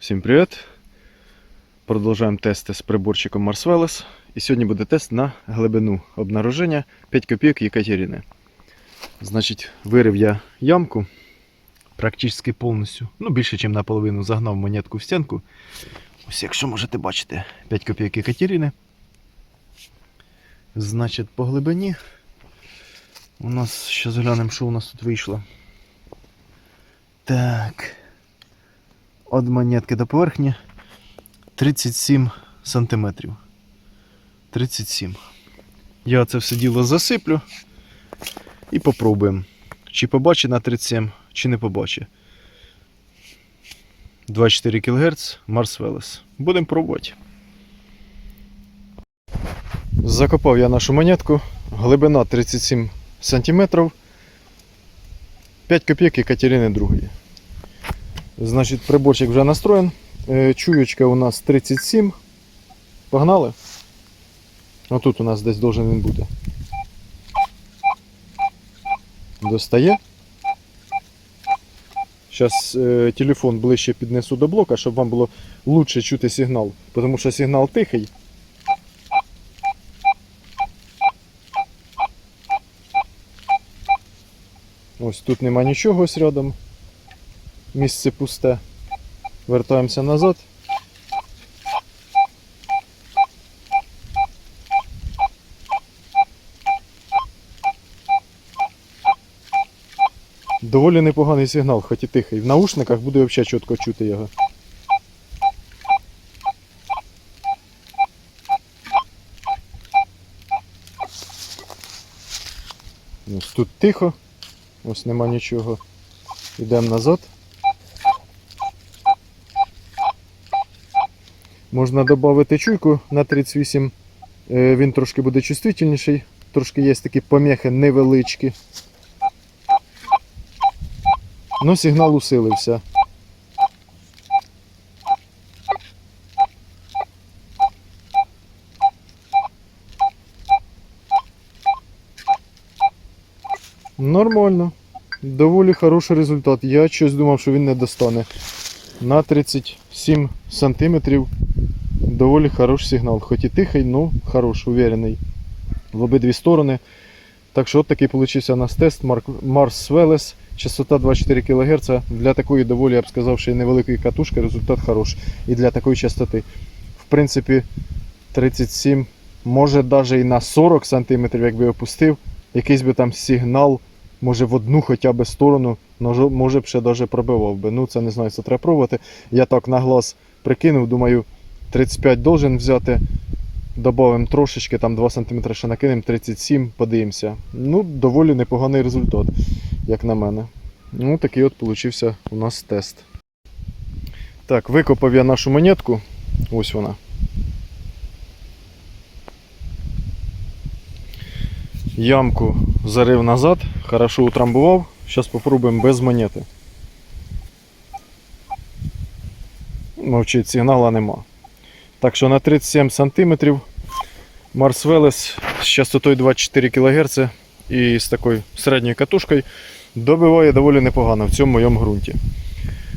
Всім привіт! Продовжуємо тести з приборчиком Marshvellis. І сьогодні буде тест на глибину обнаруження 5 копійок Екатерини. Значить, вирив я ямку практично повністю, ну більше, ніж наполовину, загнав монетку в стінку. Ось, якщо можете бачити, 5 копійок Екатерини. Значить, по глибині у нас, зараз глянемо, що у нас тут вийшло. Так. От монетки до поверхні 37 сантиметрів. 37. Я це все діло засиплю і попробуємо. Чи побачить на 37, чи не побачить. 24 кГц Марс Велес. Будемо пробувати. Закопав я нашу монетку. Глибина 37 сантиметрів. 5 копійок Екатерини II. Значить, приборчик вже настроєн. Е, Чуючка у нас 37. Погнали. Отут у нас десь должен він бути. Достає. Зараз е, телефон ближче піднесу до блока, щоб вам було лучше чути сигнал. Тому що сигнал тихий. Ось тут нема нічого ось рядом місце пусте. Вертаємося назад. Доволі непоганий сигнал, хоч і тихий. В наушниках буде взагалі чітко чути його. Ось тут тихо, ось нема нічого. Йдемо назад. Можна додати чуйку на 38. Е, Він трошки буде чувствительніший. Трошки є такі помехи невеличкі. Ну, сигнал усилився. Нормально. Доволі хороший результат. Я щось думав, що він не достане. На 37 сантиметрів доволі хороший сигнал. Хоч і тихий, але хороший, уверений. В обидві сторони. Так що от такий получився у нас тест Mars Veles. Частота 24 кГц. Для такої доволі, я б сказав, що невеликої катушки результат хороший. І для такої частоти. В принципі, 37, може навіть і на 40 см, якби опустив, якийсь би там сигнал, може в одну хоча б сторону, може б ще навіть пробивав би. Ну, це не знаю, це треба пробувати. Я так на глаз прикинув, думаю, 35 должен взяти. Добавимо трошечки, там 2 см ще накинемо, 37, подивимося. Ну, доволі непоганий результат, як на мене. Ну, такий от получився у нас тест. Так, викопав я нашу монетку. Ось вона. Ямку зарив назад, хорошо утрамбував. Зараз попробуємо без монети. Мовчить, сигнала нема. Так що на 37 см Mars Veles з частотою 24 кГц і з такою середньою катушкою добиває доволі непогано в цьому моєму ґрунті.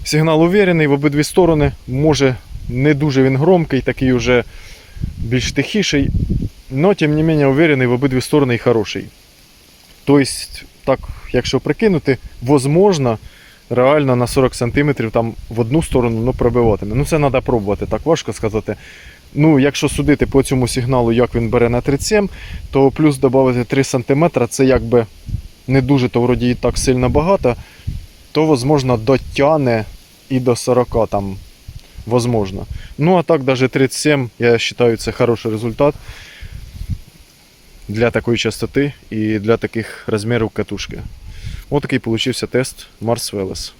Сигнал уверений в обидві сторони. Може не дуже він громкий, такий уже більш тихіший, але тим не менше уверений в обидві сторони і хороший. Тобто, так, якщо прикинути, возможно, реально на 40 см там в одну сторону ну, пробиватиме. Ну це треба пробувати, так важко сказати. Ну, якщо судити по цьому сигналу, як він бере на 37, то плюс додати 3 см, це якби не дуже, то вроді і так сильно багато, то возможно дотягне і до 40 там. Возможно. Ну а так, навіть 37, я вважаю, це хороший результат для такої частоти і для таких розмірів катушки. Ось такий получився тест Марс Veles.